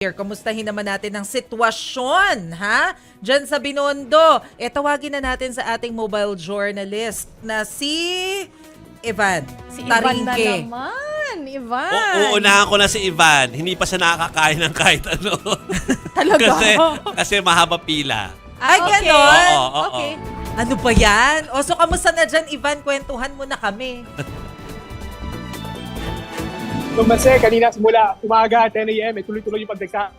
Here, kumustahin naman natin ang sitwasyon, ha? Diyan sa Binondo. E, tawagin na natin sa ating mobile journalist na si Evan Si Ivan na naman. Ivan. O, uunahan ko na si Ivan. Hindi pa siya nakakain ng kahit ano. Talaga. kasi, kasi mahaba pila. Ay, Ah, okay. ganon? Oo, oo, Okay. Ano ba yan? O, so kamusta na dyan, Ivan? Kwentuhan mo na kami. Tumase, kanina simula umaga 10 a.m. Eh, tuloy-tuloy yung pagdagsa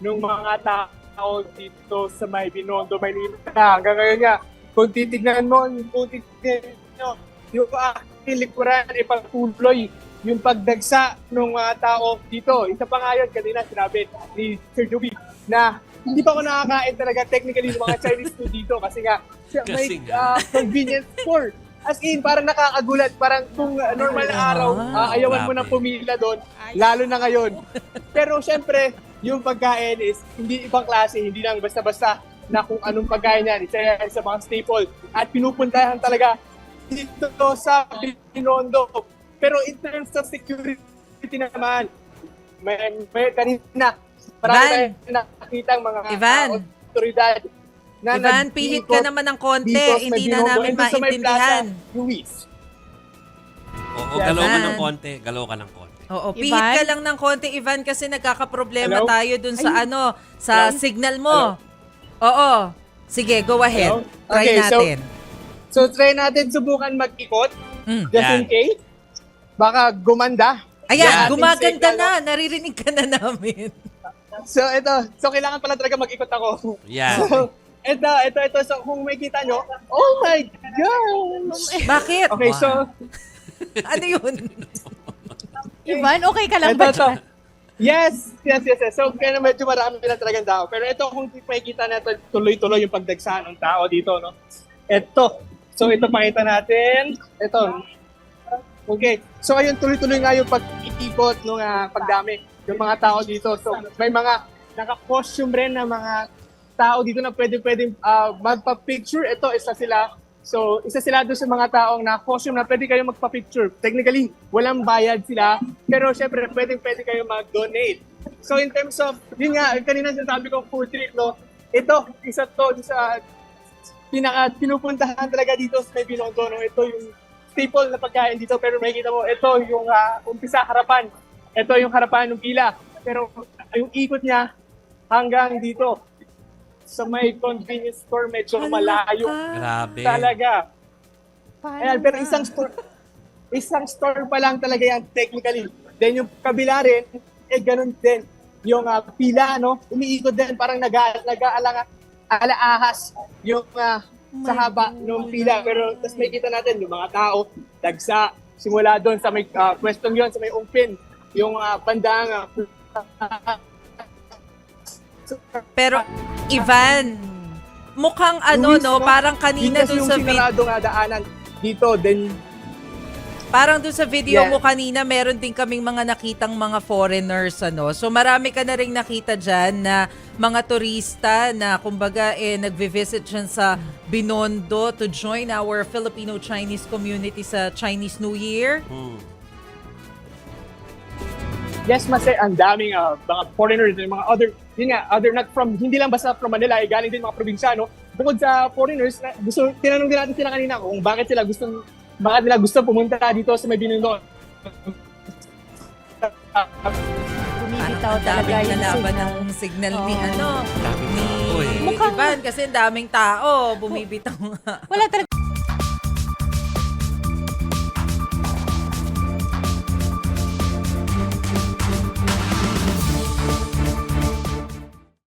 ng mga tao dito sa may Binondo, Maynila. Hanggang ngayon nga, kung titignan mo, kung titignan nyo, yung aking likuran, ipagtuloy yung pagdagsa ng mga tao dito. Isa pa nga yun, kanina sinabi ni Sir Joby na hindi pa ako nakakain talaga technically ng mga Chinese food dito kasi nga may ah, convenience store. As in, parang nakakagulat. Parang kung uh, normal na araw, ah, ayawan mo na pumila doon, lalo na ngayon. Pero syempre, yung pagkain is hindi ibang klase, hindi lang basta-basta na kung anong pagkain yan. Isa yan sa mga staple. At pinupuntahan talaga dito sa Binondo. Pero in terms of security naman, may, may kanina, marami Ivan. tayong nakikita mga Ivan. uh, otoridad na Ivan, pihit ka naman ng konti. Hindi na namin maintindihan. Luis. Oo, galaw ka ng konti. Galaw ka ng konti. Oo, Ivan? pihit ka lang ng konti, Ivan, kasi nagkakaproblema Hello? tayo dun sa Ay. ano, sa Hello? signal mo. Oo. Sige, go ahead. Hello? Try Okay, so- natin. So try natin subukan mag-ikot Mm. just Yan. in case. Baka gumanda. Ayan, Yan. gumaganda na. signal, Naririnig ka na namin. So ito, so kailangan pala talaga mag-ikot ako. Yan. So, ito, ito, ito. So kung may kita nyo, oh my gosh! Bakit? Okay, so, Ano yun? Ivan, okay ka lang ito, ba? ito. Yes, yes, yes, yes. So, kaya na medyo marami na talagang tao. Pero ito, kung makikita natin, tuloy-tuloy yung pagdagsa ng tao dito, no? Ito. So, ito pakita natin. Ito. Okay. So, ayun, tuloy-tuloy nga yung pag-iikot ng ah, pagdami ng mga tao dito. So, may mga naka-costume rin na mga tao dito na pwede-pwede ah, magpa-picture. Ito, isa sila. So, isa sila doon sa mga taong na-costume na pwede kayo magpa-picture. Technically, walang bayad sila. Pero syempre, pwede-pwede kayo mag-donate. So, in terms of, yun nga, kanina sinasabi ko, food trip, no? Ito, isa to sa pinaka pinupuntahan talaga dito sa may Binondo, no? Ito yung staple na pagkain dito. Pero makikita mo, ito yung ah, umpisa harapan. Ito yung harapan ng pila. Pero yung ikot niya hanggang dito sa may convenience store medyo malayo Grabe. talaga. Paano Ayan, pero isang store, isang store pa lang talaga yan technically. Then yung kabila rin, eh ganun din. Yung ah, pila, no, umiikot din, parang nag- nag-aalanga, alaahas yung ah, sa haba ng pila. Pero tapos may kita natin yung mga tao, dagsa, simula doon sa may uh, pwestong yon sa may umpin, yung uh, bandang ah, Pero, Ivan, mukhang ano, Luis, no? no? Parang kanina dun sa video. sinarado nga daanan dito. Then, Parang doon sa video Yeah. mo kanina, meron din kaming mga nakitang mga foreigners, ano. So marami ka na rin nakita dyan na mga turista na kumbaga eh, nagvi-visit dyan sa Binondo to join our Filipino-Chinese community sa Chinese New Year. Hmm. Yes, mas ang daming ah, mga foreigners, yung mga other, yun nga, other not from, hindi lang basta from Manila, eh, galing din mga probinsya, no? Bukod sa foreigners, na, gusto, tinanong din natin sila kanina kung bakit sila gusto, bakit nila gusto pumunta dito sa may Binondo. Bumibitaw talaga yung signal. ng signal ni Oo. ano, ni eh. Ivan kasi ang daming tao bumibitaw nga. Wala talaga